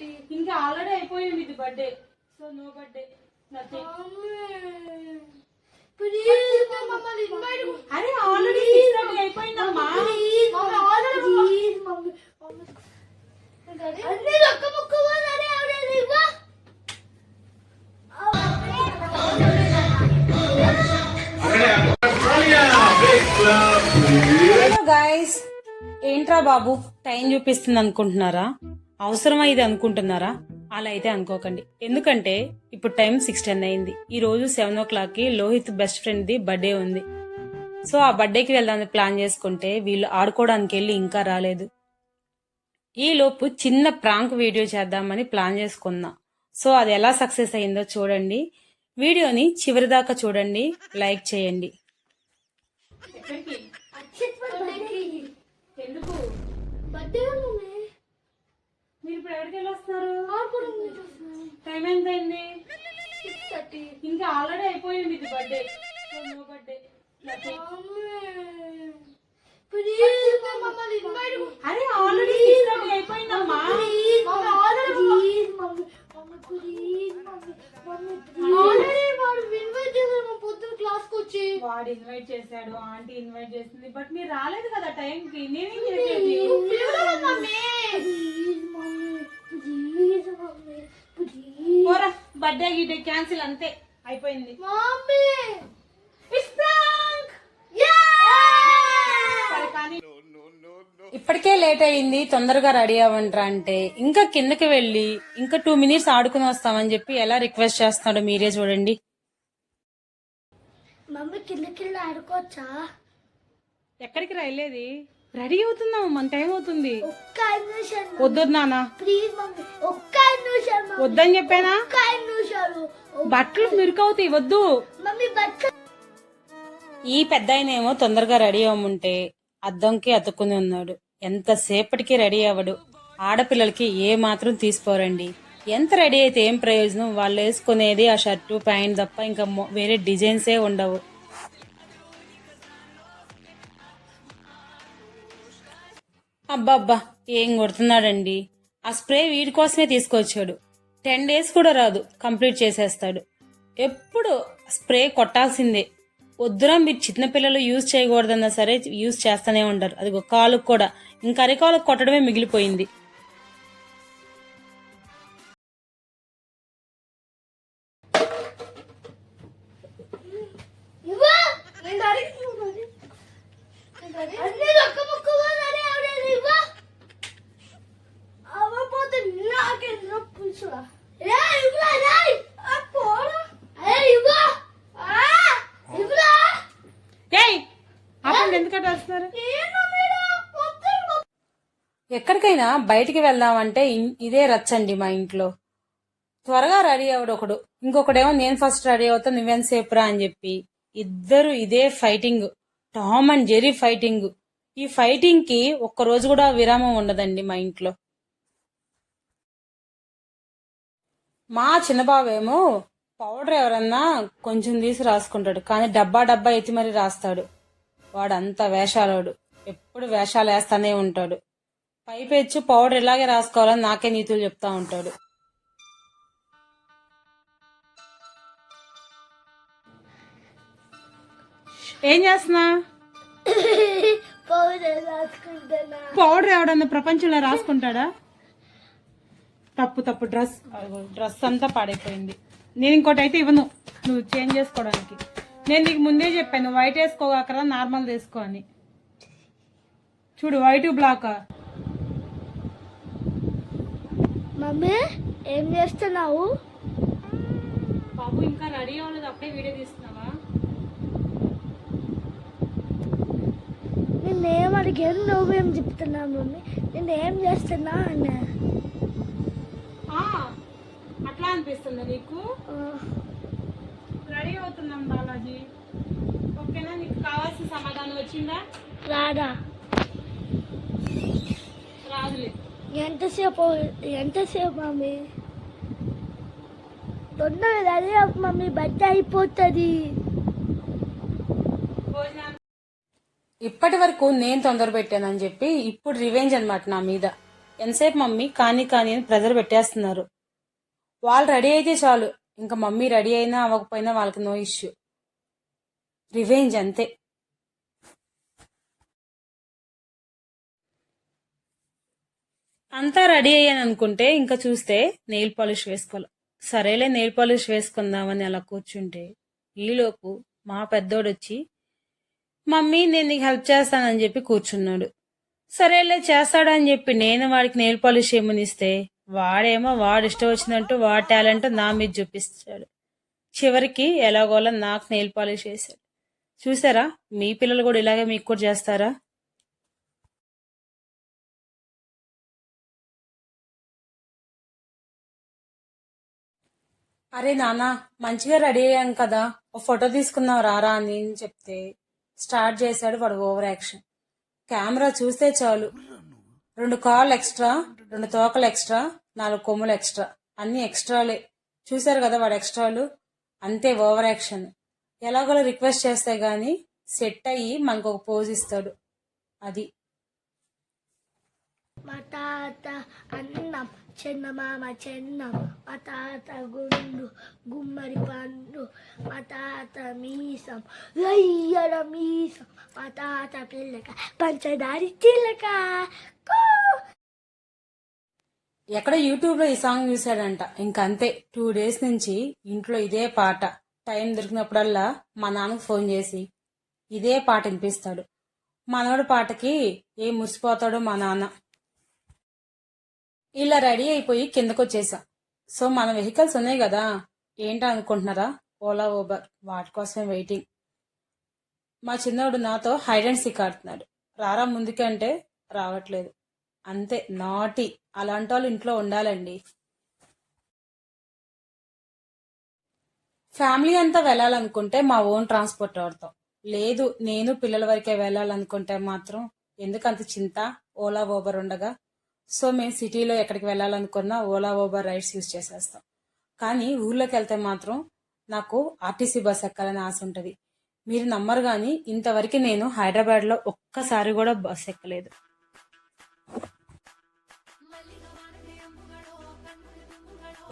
Thirty ఇంకా already అయిపోయింది ఇది బర్త్డే సో నో బర్త్డే అరే ఆల్రెడీ అయిపోయిందమ్మా. గాయస్ ఏంట్రా బాబు? టైం చూపిస్తుంది అనుకుంటున్నారా? అవసరమా ఇది అనుకుంటున్నారా? అలా అయితే అనుకోకండి. ఎందుకంటే ఇప్పుడు టైం సిక్స్ టెన్ అయింది. ఈ రోజు సెవెన్ ఓ క్లాక్కి Lohit best friend the birthday ఉంది. సో ఆ బర్త్డేకి వెళ్దామని ప్లాన్ చేసుకుంటే వీళ్ళు ఆడుకోవడానికి వెళ్ళి ఇంకా రాలేదు. ఈ లోపు చిన్న ప్రాంక్ వీడియో చేద్దామని ప్లాన్ చేసుకున్నా. సో అది ఎలా సక్సెస్ అయిందో చూడండి. వీడియోని చివరి దాకా చూడండి. లైక్ చేయండి. ఎందుకు? మీరు ఇప్పుడు ఎక్కడికి వెళ్ళి వస్తున్నారు టైం ఎంత అయింది ఇంకా ఆల్రెడీ అయిపోయింది ఇది బర్త్డే బర్త్డే అరే ఆల్రెడీ అయిపోయిందమ్మా. వాడు ఇన్వైట్ చేశాడు ఆంటీ ఇన్వైట్ చేసింది బట్ మీరు రాలేదు కదా టైం కి. నేనేం చేసేది mummy please mummy please mummy please birthday గిడ్డే cancel అంతే అయిపోయింది. ఇప్పటికే లేట్ అయింది తొందరగా రెడీ అవ్వంట్రా అంటే. ఇంకా కిందకి వెళ్ళి ఇంకా టూ మినిట్స్ ఆడుకుని వస్తామని చెప్పి ఎలా రిక్వెస్ట్ చేస్తున్నాడో మీరే చూడండి. మమ్మీ కిందకి వెళ్ళి ఆడుకోవచ్చా? ఎక్కడికి రైలేది రెడీ అవుతున్నాము మన టైం అవుతుంది. వద్దు మమ్మీ. వద్దని చెప్పానా? బట్టలు మిరుకవుతాయి వద్దు. ఈ పెద్ద ఏమో తొందరగా రెడీ అవ్వముంటే అద్దంకి అతుక్కుని ఉన్నాడు. ఎంతసేపటికి రెడీ అవ్వడు? ఆడపిల్లలకి ఏ మాత్రం తీసుకోరండి. ఎంత రెడీ అయితే ఏం ప్రయోజనం? వాళ్ళు వేసుకునేది ఆ షర్టు ప్యాంట్ తప్ప ఇంకా వేరే డిజైన్సే ఉండవు. అబ్బా అబ్బా ఏం కొడుతున్నాడండి? ఆ స్ప్రే వీడి కోసమే తీసుకొచ్చాడు. టెన్ డేస్ కూడా రాదు కంప్లీట్ చేసేస్తాడు. ఎప్పుడు స్ప్రే కొట్టాల్సిందే. వద్దురా మీరు చిన్నపిల్లలు యూజ్ చేయకూడదన్నా సరే యూజ్ చేస్తూనే ఉంటారు. అది ఒక కాలుకు కూడా. ఇంకా అరికాలకు కొట్టడమే మిగిలిపోయింది. ఎక్కడికైనా బయటికి వెళ్దామంటే ఇన్- ఇదే రచ్చండి మా ఇంట్లో. త్వరగా రెడీ అవడు ఒకడు. ఇంకొకడేమో నేను ఫస్ట్ రెడీ అవుతా నువ్వేం సేపురా అని చెప్పి. ఇద్దరు ఇదే fighting. Tom and Jerry fighting. ఈ ఫైటింగ్కి ఒక్క రోజు కూడా విరామం ఉండదండి మా ఇంట్లో. మా చిన్నబాబేమో పౌడర్ ఎవరన్నా కొంచెం తీసి రాసుకుంటాడు. కానీ డబ్బా డబ్బా ఎత్తి మరి రాస్తాడు. వాడు అంత వేషాలోడు. ఎప్పుడు వేషాలు వేస్తానే ఉంటాడు. పైపెచ్చు పౌడర్ ఇలాగే రాసుకోవాలని నాకే నీతులు చెప్తా ఉంటాడు. ఏం చేస్తున్నా? పౌడర్ పౌడర్ ఎవడన్నా ప్రపంచంలో రాసుకుంటాడా? తప్పు తప్పు డ్రెస్ డ్రెస్ అంతా పాడైపోయింది. నేను ఇంకోటి అయితే ఇవ్వను. నువ్వు చేంజ్ చేసుకోవడానికి. నేను నీకు ముందే చెప్పాను వైట్ వేసుకోగలరా నార్మల్ వేసుకో అని. చూడు వైట్ బ్లాక్ మమ్మీ ఏం చేస్తున్నావు? బాబు ఇంకా రెడీ అవ్వలేదు అప్పుడే వీడియో తీస్తున్నావా? నేనేం అడిగాను నువ్వేం చెప్తున్నావు మమ్మీ? నేను ఏం చేస్తున్నా అన్నా? అట్లా అనిపిస్తుందా నీకు? రెడీ అవుతున్నాం బాలాజీ. ఓకేనా? నీకు కావాల్సిన సమాధానం వచ్చిందా? రాదా. రాదులే. ఎంతసేపు ఎంతసేపు మమ్మీ? తొందరగా రెడీ అవ్వు మమ్మీ బట్ట అయిపోతుంది. ఇప్పటి వరకు నేను తొందర పెట్టానని చెప్పి ఇప్పుడు రివెంజ్ అన్నమాట నా మీద. ఎంతసేపు మమ్మీ? కానీ కానీ అని ప్రెజర్ పెట్టేస్తున్నారు. వాళ్ళు రెడీ అయితే చాలు. ఇంకా మమ్మీ రెడీ అయినా అవ్వకపోయినా వాళ్ళకి నో ఇష్యూ. రివెంజ్ అంతే. అంతా రెడీ అయ్యాను అనుకుంటే ఇంకా చూస్తే నెయిల్ పాలిష్ వేసుకోవాలి. సరేలే నెయిల్ పాలిష్ వేసుకుందామని అలా కూర్చుంటే ఈలోపు మా పెద్దోడు వచ్చి మమ్మీ నేను నీకు హెల్ప్ చేస్తానని చెప్పి కూర్చున్నాడు. సరేలే చేస్తాడని చెప్పి నేను వాడికి నెయిల్ పాలిష్ ఏమని ఇస్తే వాడేమో వాడు ఇష్టం వచ్చినట్టు వాడి టాలెంట్ నా మీద చూపిస్తాడు. చివరికి ఎలాగోలా నాకు నెయిల్ పాలిష్ చేశాడు. చూసారా? మీ పిల్లలు కూడా ఇలాగే మీకు కూడా చేస్తారా? అరే నాన్న మంచిగా రెడీ అయ్యాం కదా. ఓ ఫోటో తీసుకుందాం రారా అని చెప్తే స్టార్ట్ చేశాడు వాడు ఓవర్ యాక్షన్. కెమెరా చూస్తే చాలు. రెండు కాళ్ళు ఎక్స్ట్రా రెండు తోకలు ఎక్స్ట్రా. నాలుగు కొమ్ములు ఎక్స్ట్రా. అన్నీ ఎక్స్ట్రాలే. చూశారు కదా వాడు ఎక్స్ట్రాలు? అంతే ఓవర్ యాక్షన్. ఎలాగోలా రిక్వెస్ట్ చేస్తే కానీ సెట్ అయ్యి మనకు ఒక పోజ్ ఇస్తాడు. అది. మా తాత అన్నం చందమామ చెన్నం మా తాత గుండు గుమ్మడి పండు మా తాత మీసం రయ్యల మీసం మా తాత పిల్లక పంచదారి చిల్లక ఎక్కడ యూట్యూబ్లో ఈ సాంగ్ చూశాడంట. ఇంకంతే. టూ డేస్ నుంచి ఇంట్లో ఇదే పాట. టైం దొరికినప్పుడల్లా మా నాన్నకు ఫోన్ చేసి ఇదే పాట వినిపిస్తాడు. మనవడి పాటకి ఏ మురిసిపోతాడో మా నాన్న. ఇలా రెడీ అయిపోయి కిందకు వచ్చేసాం సో మన వెహికల్స్ ఉన్నాయి కదా. ఏంటో అనుకుంటున్నారా? ఓలా ఊబర్. వాటి కోసమే వెయిటింగ్. మా చిన్నోడు నాతో హైడ్ అండ్ సిక్ ఆడుతున్నాడు. రారా ముందుకంటే రావట్లేదు. అంతే నాటి. అలాంటి వాళ్ళు ఇంట్లో ఉండాలండి. ఫ్యామిలీ అంతా వెళ్ళాలనుకుంటే మా ఓన్ ట్రాన్స్పోర్ట్ వాడతాం లేదు నేను పిల్లల వరకే వెళ్ళాలనుకుంటే మాత్రం ఎందుకంత చింత? ఓలా ఓబర్ ఉండగా. సో మేము సిటీలో ఎక్కడికి వెళ్ళాలనుకున్నా ఓలా ఓబర్ రైడ్స్ యూజ్ చేసేస్తాం. కానీ ఊర్లోకి వెళ్తే మాత్రం నాకు ఆర్టీసీ బస్ ఎక్కాలని ఆశ ఉంటుంది. మీరు నమ్మరు కానీ ఇంతవరకు నేను హైదరాబాద్లో ఒక్కసారి కూడా బస్ ఎక్కలేదు.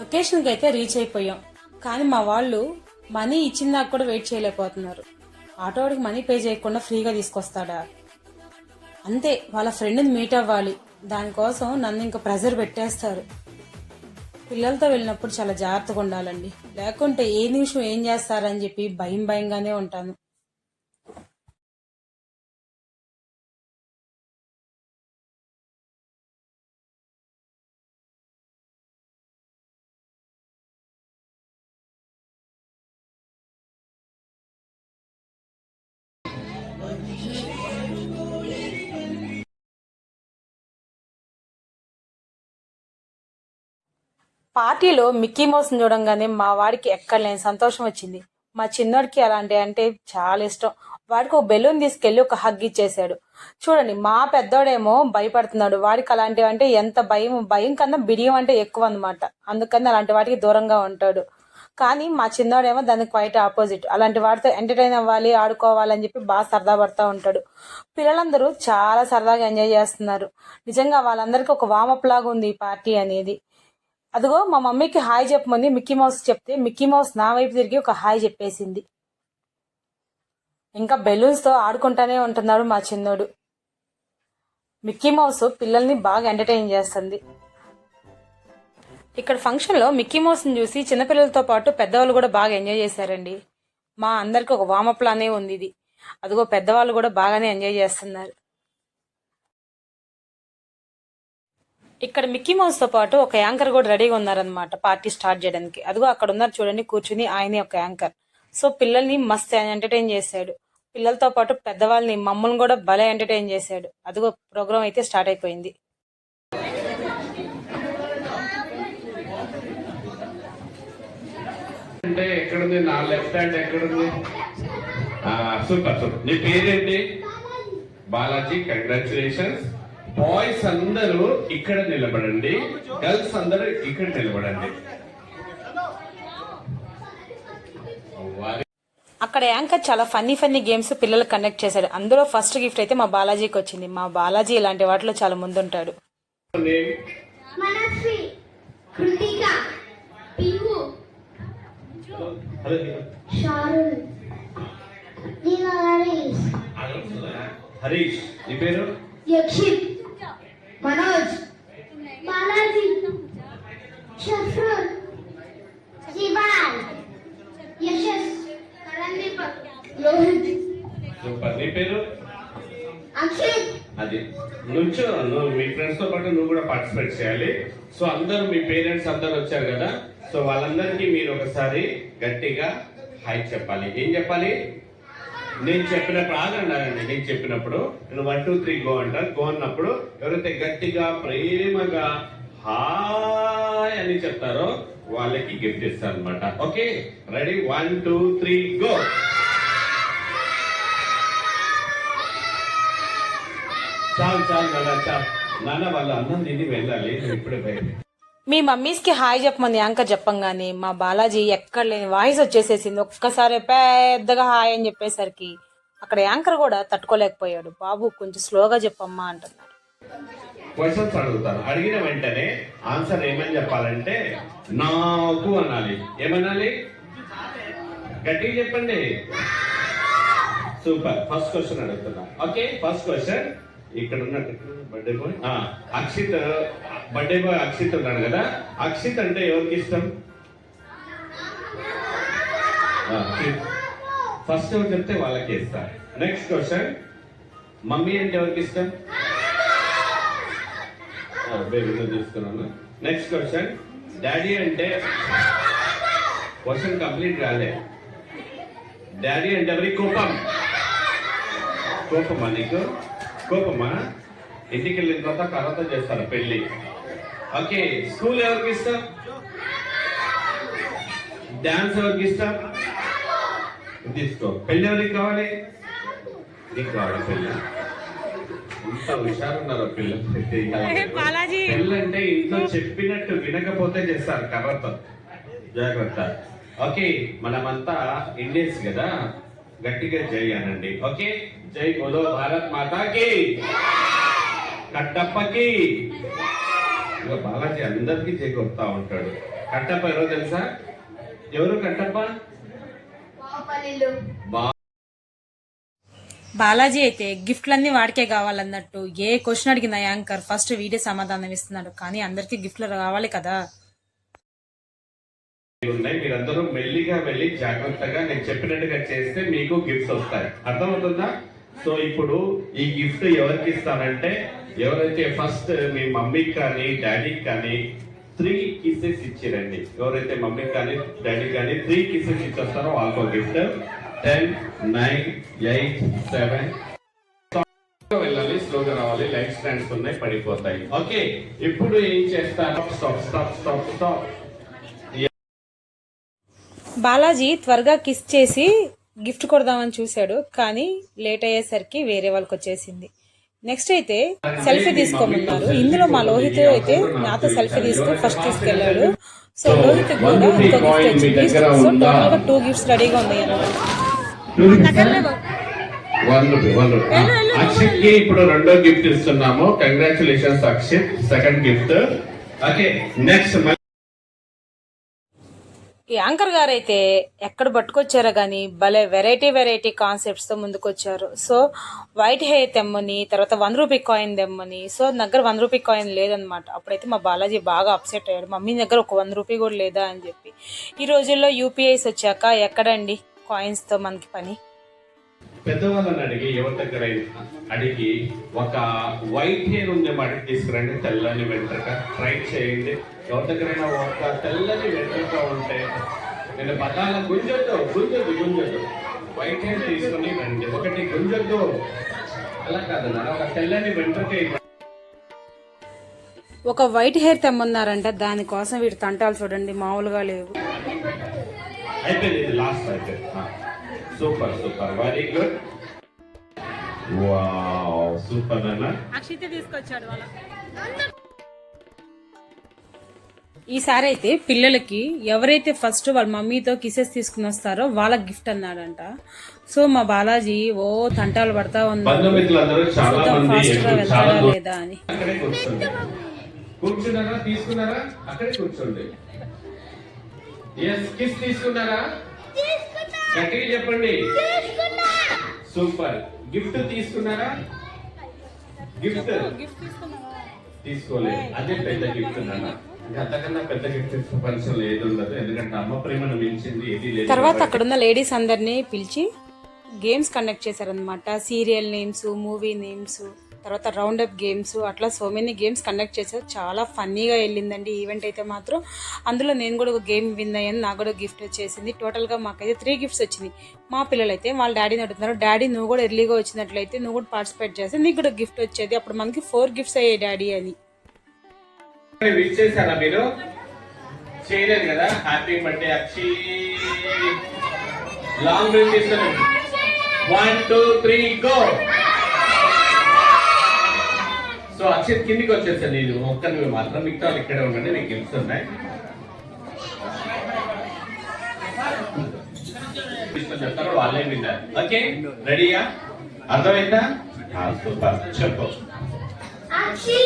లొకేషన్కి అయితే రీచ్ అయిపోయాం. కానీ మా వాళ్ళు మనీ ఇచ్చిన దాకా కూడా వెయిట్ చేయలేకపోతున్నారు. ఆటోడికి మనీ పే చేయకుండా ఫ్రీగా తీసుకొస్తాడా? అంతే వాళ్ళ ఫ్రెండ్ని మీట్ అవ్వాలి. దానికోసం నన్ను ఇంకా ప్రెజర్ పెట్టేస్తారు. పిల్లలతో వెళ్ళినప్పుడు చాలా జాగ్రత్తగా ఉండాలండి. లేకుంటే ఏ నిమిషం ఏం చేస్తారని చెప్పి భయం భయంగానే ఉంటాను. పార్టీలో మిక్కీ మౌస్ చూడంగానే మా వాడికి ఎక్కడలేని సంతోషం వచ్చింది. మా చిన్నోడికి అలాంటి అంటే చాలా ఇష్టం. వాడికి ఒక బెలూన్ తీసుకెళ్ళి ఒక హగ్ ఇచ్చేసాడు చూడండి మా పెద్దోడేమో భయపడుతున్నాడు. వాడికి అలాంటివి అంటే ఎంత భయం భయం కన్నా బిడియం అంటే ఎక్కువ అనమాట అందుకని అలాంటి వాటికి దూరంగా ఉంటాడు. కానీ మా చిన్నోడేమో దానికి క్వైట్ ఆపోజిట్. అలాంటి వాటితో ఎంటర్టైన్ అవ్వాలి ఆడుకోవాలని చెప్పి బాగా సరదా పడతా ఉంటాడు. పిల్లలందరూ చాలా సరదాగా ఎంజాయ్ చేస్తున్నారు. నిజంగా వాళ్ళందరికీ ఒక వామప్ లాగా ఉంది ఈ పార్టీ అనేది. అదిగో మా మమ్మీకి హాయ్ చెప్పమని మిక్కీ మౌస్ చెప్తే మిక్కీ మౌస్ నా వైపు తిరిగి ఒక హాయ్ చెప్పేసింది. ఇంకా బెలూన్స్తో ఆడుకుంటానే ఉంటున్నాడు మా చిన్నోడు. మిక్కీ మౌస్ పిల్లల్ని బాగా ఎంటర్టైన్ చేస్తుంది. ఇక్కడ ఫంక్షన్లో మిక్కీ మౌస్ని చూసి చిన్నపిల్లలతో పాటు పెద్దవాళ్ళు కూడా బాగా ఎంజాయ్ చేశారండి. మా అందరికి ఒక వామప్ లానే ఉంది ఇది. అదిగో పెద్దవాళ్ళు కూడా బాగానే ఎంజాయ్ చేస్తున్నారు. ఇక్కడ మిక్కీ మౌస్తో పాటు ఒక యాంకర్ కూడా రెడీగా ఉన్నారనమాట పార్టీ స్టార్ట్ చేయడానికి. అదిగో అక్కడ ఉన్నారు చూడండి కూర్చుని ఆయనే ఒక యాంకర్. సో పిల్లల్ని మస్త్ ఎంటర్టైన్ చేశాడు. పిల్లలతో పాటు పెద్దవాళ్ళని మమ్మల్ని కూడా భలే ఎంటర్టైన్ చేశాడు. అదిగో ప్రోగ్రామ్ అయితే స్టార్ట్ అయిపోయింది. అంటే ఎక్కడుంది? నా లెఫ్ట్ హ్యాండ్ ఎక్కడుంది? ఆ, సూపర్ సూపర్. నీ పేరేంటి? బాలాజీ కంగ్రాచులేషన్స్ బాయ్స్ అందరూ ఇక్కడ నిలబడండి. గర్ల్స్ అందరూ ఇక్కడ నిలబడండి. అక్కడ యాంకర్ చాలా ఫన్నీ ఫన్నీ గేమ్స్ పిల్లలకు కండక్ట్ చేశాడు. అందులో ఫస్ట్ గిఫ్ట్ అయితే మా బాలాజీకి వచ్చింది. మా బాలాజీ ఇలాంటి వాటిలో చాలా ముందుంటాడు. హరీష్. హరీష్ నీ పేరు? యక్షిత్. మనోజ్. బాలాజీ. షఫ్రూల్ యశస్. సూపర్. నీ పేరు? అక్షిత్. అది. నుంచో నువ్వు మీ ఫ్రెండ్స్తో పాటు నువ్వు కూడా పార్టిసిపేట్ చేయాలి. సో అందరూ మీ పేరెంట్స్ అందరు వచ్చారు కదా? సో వాళ్ళందరికీ మీరు ఒకసారి గట్టిగా హాయ్ చెప్పాలి. ఏం చెప్పాలి? నేను చెప్పినప్పుడు ఆగండి నేను చెప్పినప్పుడు నేను వన్ టూ త్రీ గో అంట. గో అన్నప్పుడు ఎవరైతే గట్టిగా ప్రేమగా హాయ్ అని చెప్తారో వాళ్ళకి గిఫ్ట్ ఇస్తారు అనమాట okay ready one two three go చాలు చాలు నాన్న చాలు. నాన్న వాళ్ళ అన్నం తిని వెళ్ళాలి. ఇప్పుడే బయట మీ మమ్మీస్కి హాయ్ చెప్పమని యాంకర్ చెప్పంగానే మా బాలాజీ ఎక్కడ లేని వాయిస్ వచ్చేసేసింది. ఒక్కసారి పెద్దగా హాయ్ అని చెప్పేసరికి అక్కడ యాంకర్ కూడా తట్టుకోలేకపోయాడు. బాబు కొంచెం స్లోగా చెప్పమ్మా అంటున్నారు. క్వశ్చన్స్ అడుగుతాను. అడిగిన వెంటనే ఆన్సర్ ఏమని చెప్పాలంటే నాకు అనాలి. ఏమనాలి? గట్టిగా చెప్పండి. సూపర్ ఫస్ట్ క్వశ్చన్ అడుగుతున్నా. ఓకే ఫస్ట్ క్వశ్చన్ ఇక్కడ ఉన్న birthday boy Akshit birthday boy Akshit ఉన్నాడు కదా. అక్షిత్ అంటే ఎవరికి ఇష్టం? ఫస్ట్ ఎవరు చెప్తే వాళ్ళకి ఇస్తా. నెక్స్ట్ క్వశ్చన్ మమ్మీ అంటే ఎవరికి ఇష్టం? బేబీలో నెక్స్ట్ క్వశ్చన్ డాడీ అంటే క్వశ్చన్ కంప్లీట్ రాలే డాడీ అంటే ఎవరి కోపం? కోపమా నీకు? కోపమా? ఇంటికి వెళ్ళిన తర్వాత తర్వాత చేస్తారు పెళ్ళి? ఓకే స్కూల్ ఎవరికి ఇష్టం డాన్స్ ఎవరికి ఇష్టం తీసుకో. పెళ్ళి ఎవరికి కావాలి? నీకు కావాలి ఇంత హుషారున్నారు బాలాజీ. పెళ్ళంటే ఇంట్లో చెప్పినట్టు వినకపోతే చేస్తారు కర్రతో జాగ్రత్త. ఓకే మనమంతా ఇండియన్స్ కదా. గట్టిగా జై అనండి. ఓకే జై బోలో భారత్ మాతాకి. కట్టప్పకి. ఇక బాలాజీ అందరికీ జై కొడతా ఉంటాడు. కట్టప్ప ఎవరో తెలుసా? ఎవరు కట్టప్ప? బాలాజీ అయితే గిఫ్ట్లన్నీ వాడికే కావాలన్నట్టు ఏ క్వశ్చన్ అడిగిన యాంకర్ ఫస్ట్ వీడే సమాధానం ఇస్తున్నాడు. కానీ అందరికీ గిఫ్ట్లు రావాలి కదా. ఉన్నాయి. మీరందరూ మెల్లిగా వెళ్ళి జాగ్రత్తగా నేను చెప్పినట్టుగా చేస్తే మీకు గిఫ్ట్స్ వస్తాయి. అర్థమవుతుందా? సో ఇప్పుడు ఈ గిఫ్ట్ ఎవరికి ఇస్తానంటే ఎవరైతే ఫస్ట్ మీ మమ్మీకి కానీ డాడీకి కానీ త్రీ కిసెస్ ఇచ్చిరండి. ఎవరైతే మమ్మీకి కానీ డాడీకి కానీ త్రీ కిసెస్ ఇచ్చేస్తారో వాళ్ళకు gift. Ten nine eight seven. వెళ్ళాలి స్లోగా రావాలి లైట్ స్టాండ్స్ ఉన్నాయి పడిపోతాయి. ఓకే ఇప్పుడు ఏం చేస్తాను stop stop stop stop Balaji త్వరగా కిస్ చేసి గిఫ్ట్ కొడదామని చూశాడు కానీ లేట్ అయ్యేసరికి వేరే వాళ్ళకి వచ్చేసింది. నెక్స్ట్ అయితే సెల్ఫీ తీసుకోమన్నారు. ఇందులో మా లోహిత్ అయితే నాతో సెల్ఫీ తీసుకుని ఫస్ట్ తీసుకెళ్ళాడు సో లోహిత్ కూడా ఇంకో గిఫ్ట్ వచ్చింది. సో టోటల్గా టూ గిఫ్ట్స్ రెడీగా ఉన్నాయి అక్షిత్కి ఇప్పుడు రెండో గిఫ్ట్ ఇస్తున్నాము. Congratulations Akshit. Second gift okay next ఈ యాంకర్ గారు అయితే ఎక్కడ పట్టుకొచ్చారో కానీ భలే వెరైటీ వెరైటీ కాన్సెప్ట్స్తో ముందుకొచ్చారు. సో వైట్ హెయిర్ తెమ్మని తర్వాత వన్ రూపీ కాయిన్ తెమ్మని సో దగ్గర వన్ రూపీ కాయిన్ లేదనమాట అప్పుడైతే మా బాలాజీ బాగా అప్సెట్ అయ్యాడు. మమ్మీ దగ్గర ఒక వన్ రూపీ కూడా లేదా? అని చెప్పి. ఈ రోజుల్లో యూపీఐస్ వచ్చాక ఎక్కడండి కాయిన్స్తో మనకి పని? పెద్దవాళ్ళని అడిగి ఎవరి దగ్గర అడిగి ఒక వైట్ హెయిర్ ఉండే వాటికి తీసుకురండి తెల్లని వెంట్రుక. ట్రై చేయండి. ఎవరి దగ్గరైనా ఒక తెల్లని వెంట్రుక ఉంటే నేను పదాల గుంజొద్దు గుంజొద్దు గుంజొద్దు. వైట్ హెయిర్ తీసుకొని రండి. ఒకటి గుంజొద్దు. అలా కాదు నాన్న, ఒక తెల్లని వెంట్రుక. ఒక వైట్ హెయిర్ తెమ్మన్నారంట దానికోసం వీటి తంటాలు చూడండి మామూలుగా లేవు. అయిపోయింది లాస్ట్ అయిపోయింది super super. Very good wow super అన్న. అక్షిత తీసుకొచ్చాడు వాళ్ళ. ఈసారి అయితే పిల్లలకి ఎవరైతే ఫస్ట్ వాళ్ళ మమ్మీతో కిసెస్ తీసుకుని వస్తారో వాళ్ళకి గిఫ్ట్ అన్నాడంట. సో మా బాలాజీ ఓ తంటాలు పడతా మంది ఫాస్ట్గా దూరం. లేదా అని. కూర్చున్నారా? తీసుకున్నారా? అక్కడే కూర్చోండి. ఎస్ కిస్ తీసుకున్నారా? తీసుకున్నా గట్టిగా చెప్పండి. తీసుకున్నా. సూపర్. గిఫ్ట్ తీసుకున్నారా? గిఫ్ట్. తీసుకోలేదు. అదే పెద్ద గిఫ్ట్ నాన్న. ఇంకా అంతకన్నా పెద్ద గిఫ్ట్ ప్రపంచంలో ఏది ఉండదు. ఎందుకంటే అమ్మ ప్రేమను మించింది ఏది లేదు తర్వాత కాబట్టి. అక్కడున్న లేడీస్ అందరినీ పిలిచి గేమ్స్ కండక్ట్ చేశారనమాట సీరియల్ నేమ్స్ మూవీ నేమ్స్. తర్వాత రౌండ్ అప్ గేమ్స్ అట్లా సో మెనీ గేమ్స్ కండక్ట్ చేశారు చాలా ఫన్నీగా వెళ్ళిందండి ఈవెంట్ అయితే మాత్రం. అందులో నేను కూడా ఒక గేమ్ విన్ అయ్యాను నాకు కూడా గిఫ్ట్ వచ్చేసింది. టోటల్గా మాకైతే త్రీ గిఫ్ట్స్ వచ్చినాయి. మా పిల్లలైతే వాళ్ళ డాడీని అడుగుతున్నారు డాడీ నువ్వు కూడా ఎర్లీగా వచ్చినట్లయితే నువ్వు కూడా పార్టిసిపేట్ చేస్తే నీకు కూడా గిఫ్ట్ వచ్చేది. అప్పుడు మనకి ఫోర్ గిఫ్ట్స్ అయ్యాయి డాడీ అని. మీరు? చేయలేదు కదా? Happy birthday Akshi. Long break తీసుకోండి one two three go so Akshit కిందికి వచ్చేసాను నేను ఒక్క నువ్వు మాత్రం. మిగతా వాళ్ళు ఇక్కడే ఉండండి ఉన్నాయి. తీసుకొని చెప్తారు వాళ్ళే విన్నారు. ఓకే రెడీయా? అర్థమైందా? సూపర్. చెప్పు. అక్షి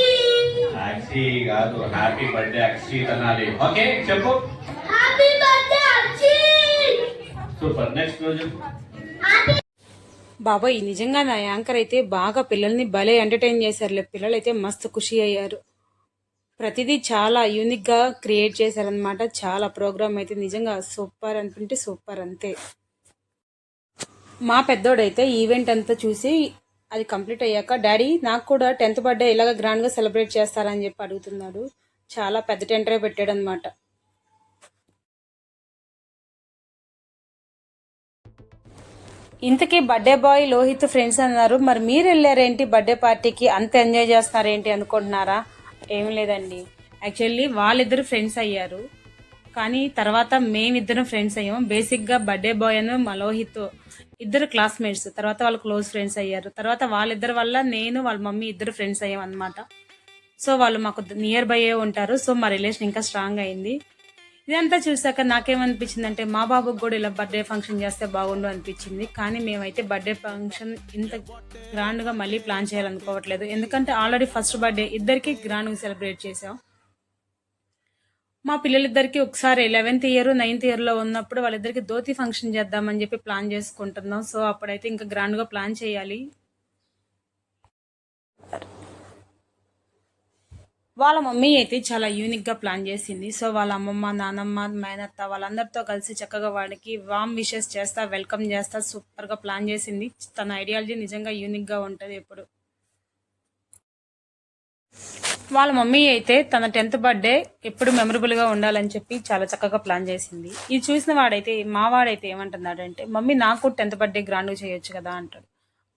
అక్షి కాదు హ్యాపీ బర్త్డే అక్షి అనాలి. ఓకే చెప్పు. Happy birthday Akshi super. Next రోజు? బాబాయ్ నిజంగా నా యాంకర్ అయితే బాగా పిల్లల్ని భలే ఎంటర్టైన్ చేశారులే. పిల్లలు అయితే మస్తు ఖుషి అయ్యారు. ప్రతిదీ చాలా యూనిక్గా క్రియేట్ చేశారనమాట చాలా ప్రోగ్రామ్ అయితే నిజంగా సూపర్ అనుకుంటే సూపర్ అంతే. మా పెద్దోడైతే ఈవెంట్ అంతా చూసి అది కంప్లీట్ అయ్యాక డాడీ నాకు కూడా టెన్త్ బర్త్డే ఇలాగ గ్రాండ్గా సెలబ్రేట్ చేస్తారని చెప్పి అడుగుతున్నాడు. చాలా పెద్ద టెంటరే పెట్టాడు ఇంతకీ బర్త్డే బాయ్ లోహిత్ ఫ్రెండ్స్ అన్నారు. మరి మీరు వెళ్ళారేంటి? బర్త్డే పార్టీకి అంత ఎంజాయ్ చేస్తున్నారేంటి అనుకుంటున్నారా? ఏం లేదండి. యాక్చువల్లీ వాళ్ళిద్దరు ఫ్రెండ్స్ అయ్యారు. కానీ తర్వాత మేమిద్దరం ఫ్రెండ్స్ అయ్యాం. బేసిక్గా బర్త్డే బాయ్ అని మా లోహిత్ ఇద్దరు క్లాస్మేట్స్. తర్వాత వాళ్ళు క్లోజ్ ఫ్రెండ్స్ అయ్యారు. తర్వాత వాళ్ళిద్దరి వల్ల నేను వాళ్ళ మమ్మీ ఇద్దరు ఫ్రెండ్స్ అయ్యాం అనమాట సో వాళ్ళు మాకు నియర్ బై ఉంటారు. సో మా రిలేషన్ ఇంకా స్ట్రాంగ్ అయింది. ఇదంతా చూసాక నాకేమనిపించింది అంటే మా బాబుకి కూడా ఇలా బర్త్డే ఫంక్షన్ చేస్తే బాగుండు అనిపించింది. కానీ మేమైతే బర్త్డే ఫంక్షన్ ఇంత గ్రాండ్గా మళ్ళీ ప్లాన్ చేయాలనుకోవట్లేదు. ఎందుకంటే ఆల్రెడీ ఫస్ట్ బర్త్డే ఇద్దరికి గ్రాండ్గా సెలబ్రేట్ చేసాం మా పిల్లలిద్దరికి ఒకసారి లెవెన్త్ ఇయర్ నైన్త్ ఇయర్లో ఉన్నప్పుడు వాళ్ళిద్దరికి ధోతి ఫంక్షన్ చేద్దామని చెప్పి ప్లాన్ చేసుకుంటున్నాం. సో అప్పుడైతే ఇంకా గ్రాండ్గా ప్లాన్ చేయాలి. వాళ్ళ మమ్మీ అయితే చాలా యూనిక్గా ప్లాన్ చేసింది. సో వాళ్ళ అమ్మమ్మ నానమ్మ మేనత్త వాళ్ళందరితో కలిసి చక్కగా వాడికి వామ్ విషెస్ చేస్తా వెల్కమ్ చేస్తా సూపర్గా ప్లాన్ చేసింది. తన ఐడియాలజీ నిజంగా యూనిక్గా ఉంటుంది ఎప్పుడు. వాళ్ళ మమ్మీ అయితే తన టెన్త్ బర్త్డే ఎప్పుడు మెమరబుల్గా ఉండాలని చెప్పి చాలా చక్కగా ప్లాన్ చేసింది. ఇది చూసిన వాడైతే మా వాడైతే ఏమంటున్నాడంటే మమ్మీ నాకు టెన్త్ బర్త్డే గ్రాండ్గా చేయొచ్చు కదా అంటాడు.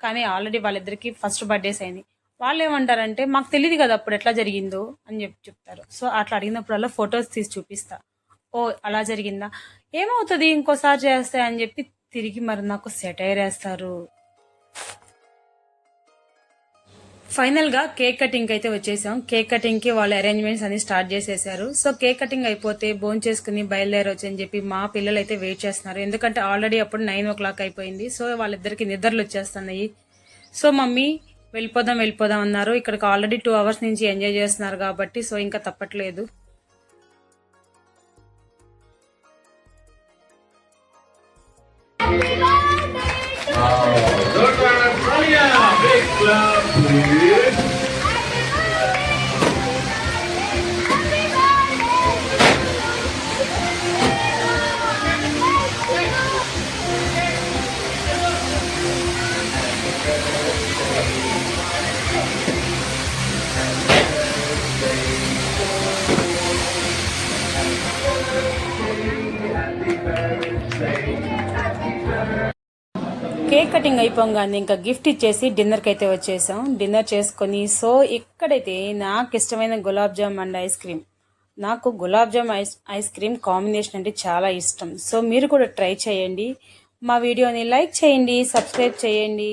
కానీ ఆల్రెడీ వాళ్ళిద్దరికి ఫస్ట్ బర్త్డేస్ అయినాయి. వాళ్ళు ఏమంటారంటే మాకు తెలియదు కదా అప్పుడు ఎట్లా జరిగిందో అని చెప్పి చెప్తారు. సో అట్లా అడిగినప్పుడల్లా ఫొటోస్ తీసి చూపిస్తా. ఓ అలా జరిగిందా? ఏమవుతుంది ఇంకోసారి చేస్తే? అని చెప్పి తిరిగి మరి నాకు సెటైర్ వేస్తారు. ఫైనల్గా కేక్ కటింగ్ అయితే వచ్చేసాం. కేక్ కటింగ్కి వాళ్ళ అరేంజ్మెంట్స్ అన్ని స్టార్ట్ చేసేసారు. సో కేక్ కటింగ్ అయిపోతే బోన్ చేసుకుని బయలుదేరవచ్చు అని చెప్పి మా పిల్లలు అయితే వెయిట్ చేస్తున్నారు. ఎందుకంటే ఆల్రెడీ అప్పుడు నైన్ ఓ క్లాక్ అయిపోయింది. సో వాళ్ళిద్దరికి నిద్రలు వచ్చేస్తున్నాయి. సో మమ్మీ వెళ్ళిపోదాం వెళ్ళిపోదాం అన్నారు. ఇక్కడికి ఆల్రెడీ టూ అవర్స్ నుంచి ఎంజాయ్ చేస్తున్నారు కాబట్టి సో ఇంకా తప్పట్లేదు. అయిపోగానే ఇంకా గిఫ్ట్ ఇచ్చేసి డిన్నర్కి అయితే వచ్చేసాం. డిన్నర్ చేసుకొని సో ఇక్కడైతే నాకు ఇష్టమైన gulab jam and ice cream. నాకు gulab jam ice ice cream combination అంటే చాలా ఇష్టం. సో మీరు కూడా ట్రై చేయండి. మా వీడియోని లైక్ చేయండి సబ్స్క్రైబ్ చేయండి.